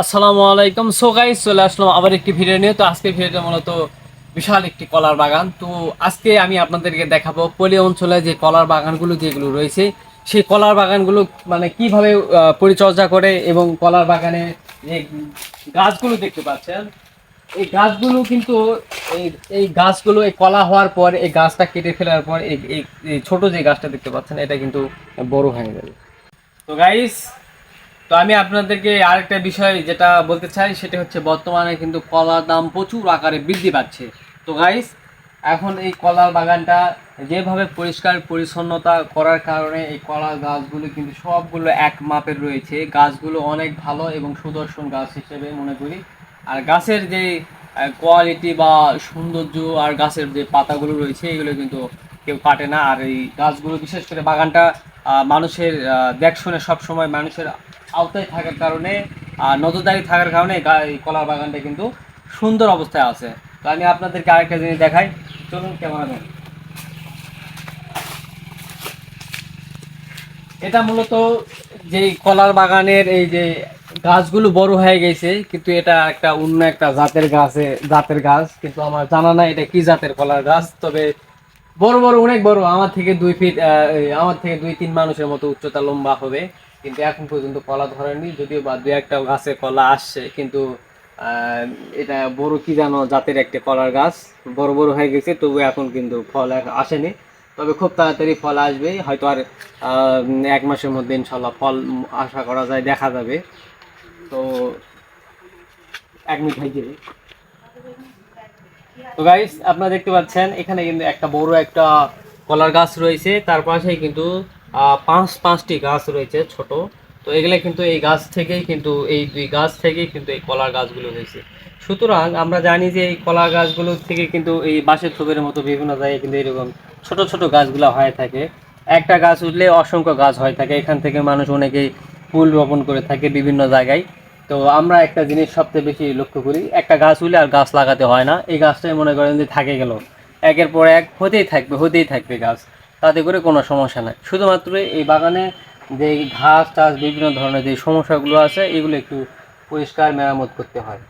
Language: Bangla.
আসসালামু আলাইকুম। সো গাইস চলে আসলাম আবার একটি ভিডিও নিয়ে। তো আজকে ভিডিওটা মূলত বিশাল একটি কলার বাগান। তো আজকে আমি আপনাদেরকে দেখাবো পলি অঞ্চলে যে কলার বাগানগুলো যেগুলো রয়েছে, সেই কলার বাগানগুলো মানে কীভাবে পরিচর্যা করে এবং কলার বাগানে যে গাছগুলো দেখতে পাচ্ছেন, এই গাছগুলো কিন্তু এই এই গাছগুলো, এই কলা হওয়ার পর, এই গাছটা কেটে ফেলার পর, এই ছোট যে গাছটা দেখতে পাচ্ছেন, এটা কিন্তু বড় হয়ে যাবে তো গাইস তো আমি আপনাদেরকে আরেকটা বিষয় যেটা বলতে চাই, সেটা হচ্ছে বর্তমানে কিন্তু কলার দাম প্রচুর আকারে বৃদ্ধি পাচ্ছে। তো গাইস এখন এই কলার বাগানটা যেভাবে পরিষ্কার পরিচ্ছন্নতা করার কারণে এই কলার গাছগুলো কিন্তু সবগুলো এক মাপের রয়েছে। গাছগুলো অনেক ভালো এবং সুদর্শন গাছ হিসেবে মনে করি। আর গাছের যে কোয়ালিটি বা সৌন্দর্য আর গাছের যে পাতাগুলো রয়েছে, এগুলো কিন্তু কেউ কাটে না। আর এই গাছগুলো, বিশেষ করে বাগানটা মানুষের দেখ শুনে সবসময় মানুষের আওতায় থাকার কারণে আর নজরদারি থাকার কারণে কলার বাগানটা কিন্তু সুন্দর অবস্থায় আছে। তো আমি আপনাদেরকে আরেকটা জিনিস দেখাই। চলুন ক্যামেরাম্যান এটা মূলত যে কলার বাগানের এই যে গাছগুলো বড় হয়ে গেছে, কিন্তু এটা একটা অন্য একটা জাতের গাছে, জাতের গাছ, কিন্তু আমার জানা নাই এটা কি জাতের কলার গাছ, তবে বড় বড়, অনেক বড়। আমার থেকে দুই ফিট আমার থেকে দুই, তিন মানুষের মতো উচ্চতা লম্বা হবে। কিন্তু এখন পর্যন্ত কলা ধরেনি, যদিও বা দু একটা গাছে কলা আসছে, কিন্তু এটা বড় কি জানো জাতের একটা কলার গাছ, বড় বড় হয়ে গেছে, তবু এখন কিন্তু ফল আসেনি। তবে খুব তাড়াতাড়ি ফল আসবে, হয়তো আর এক মাসের মধ্যে ইনশাল্লাহ ফল আশা করা যায়, দেখা যাবে। তো, এক মিনিট হয়ে যাবে তো গাইস আপনারা দেখতে পাচ্ছেন, এখানে কিন্তু একটা বড় একটা কলার গাছ রয়েছে, তার পাশেই কিন্তু পাঁচ, পাঁচটি গাছ রয়েছে ছোট। তো এগুলো কিন্তু এই গাছ থেকেই কিন্তু, এই দুই গাছ থেকেই কিন্তু এই কলার গাছগুলো হয়েছে। সুতরাং আমরা জানি যে এই কলা গাছগুলো থেকে কিন্তু এই বাঁশের থোপের মতো বিভিন্ন জায়গায় কিন্তু এরকম ছোট ছোট গাছগুলো হয়ে থাকে। একটা গাছ উঠলে অসংখ্য গাছ হয়ে থাকে। এখান থেকে মানুষ অনেকেই ফুল রোপণ করে থাকে বিভিন্ন জায়গায়। তো আমরা একটা জিনিস সবচেয়ে বেশি লক্ষ্য করি, একটা গাছ উলে আর গাছ লাগাতে হয় না। এই গাছটাই মনে করেন যে থাকে গেল। একের পর এক হতেই থাকবে হতেই থাকবে গাছ। তাতে করে কোনো সমস্যা নাই। শুধুমাত্র এই বাগানে যে ঘাস টাস বিভিন্ন ধরনের যে সমস্যাগুলো আছে, এগুলো একটু পরিষ্কার মেরামত করতে হয়।